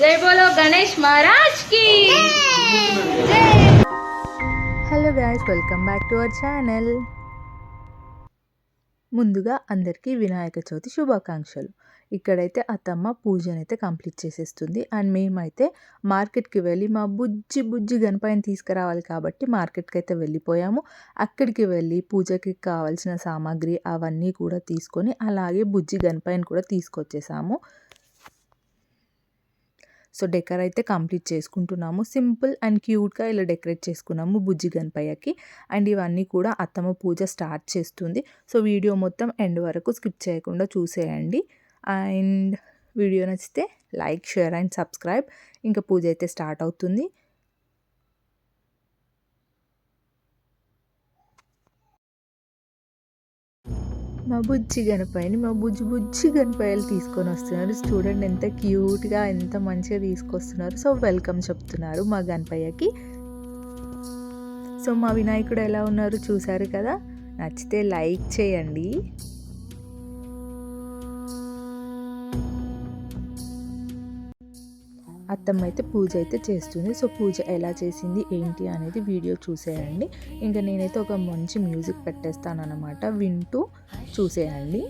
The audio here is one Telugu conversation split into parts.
జై బోలో గణేష్ మహారాజ్కి hello guys welcome back to our channel ముందుగా అందరికీ వినాయక చవితి శుభాకాంక్షలు. ఇక్కడైతే అత్తమ్మ పూజనైతే కంప్లీట్ చేసేస్తుంది. అండ్ మేమైతే మార్కెట్కి వెళ్ళి మా బుజ్జి బుజ్జి గణపతిని తీసుకురావాలి కాబట్టి మార్కెట్కి అయితే వెళ్ళిపోయాము. అక్కడికి వెళ్ళి పూజకి కావాల్సిన సామాగ్రి అవన్నీ కూడా తీసుకొని అలాగే బుజ్జి గణపతిని కూడా తీసుకొచ్చేసాము. సో డెకర్ అయితే కంప్లీట్ చేసుకుంటున్నాము. సింపుల్ అండ్ క్యూట్గా ఇలా డెకరేట్ చేసుకున్నాము బుజ్జి గణపయ్యకి. అండ్ ఇవన్నీ కూడా అత్తమ్మ పూజ స్టార్ట్ చేస్తుంది. సో వీడియో మొత్తం ఎండ్ వరకు స్కిప్ చేయకుండా చూసేయండి. అండ్ వీడియో నచ్చితే లైక్ షేర్ అండ్ సబ్స్క్రైబ్. ఇంకా పూజ అయితే స్టార్ట్ అవుతుంది. మా బుజ్జి గణపయ్యని మా బుజ్జి బుజ్జి గణపయ్యలు తీసుకొని వస్తున్నారు. చూడండి ఎంత క్యూట్గా ఎంత మంచిగా తీసుకొస్తున్నారు. సో వెల్కమ్ చెప్తున్నారు మా గణపయ్యకి. సో మా వినాయకుడు ఎలా ఉన్నారు చూసారు కదా? నచ్చితే లైక్ చేయండి. అత్తమ్మ అయితే పూజ అయితే చేస్తుంది. సో పూజ ఎలా చేసింది ఏంటి అనేది వీడియో చూసేయండి. ఇంకా నేనైతే ఒక మంచి మ్యూజిక్ పెట్టేస్తాను అనమాట వింటూ చూసేయండి.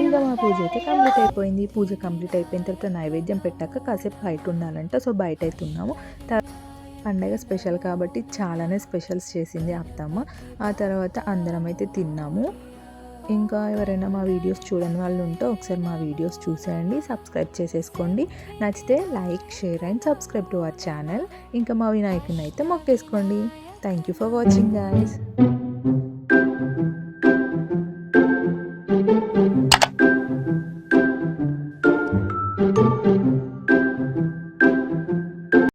ఇంకా మా పూజ అయితే కంప్లీట్ అయిపోయింది. పూజ కంప్లీట్ అయిపోయిన తర్వాత నైవేద్యం పెట్టాక కాసేపు బయట ఉండాలంట. సో బయట అయితే ఉన్నాము. పండగ స్పెషల్ కాబట్టి చాలానే స్పెషల్స్ చేసింది అత్తమ్మ. ఆ తర్వాత అందరం అయితే తిన్నాము. ఇంకా ఎవరైనా మా వీడియోస్ చూడని వాళ్ళు ఉంటే ఒకసారి మా వీడియోస్ చూసేయండి సబ్స్క్రైబ్ చేసేసుకోండి. నచ్చితే like share and subscribe to our channel. ఇంకా మా వినాయకుని అయితే మొక్కేసుకోండి. Thank you for watching guys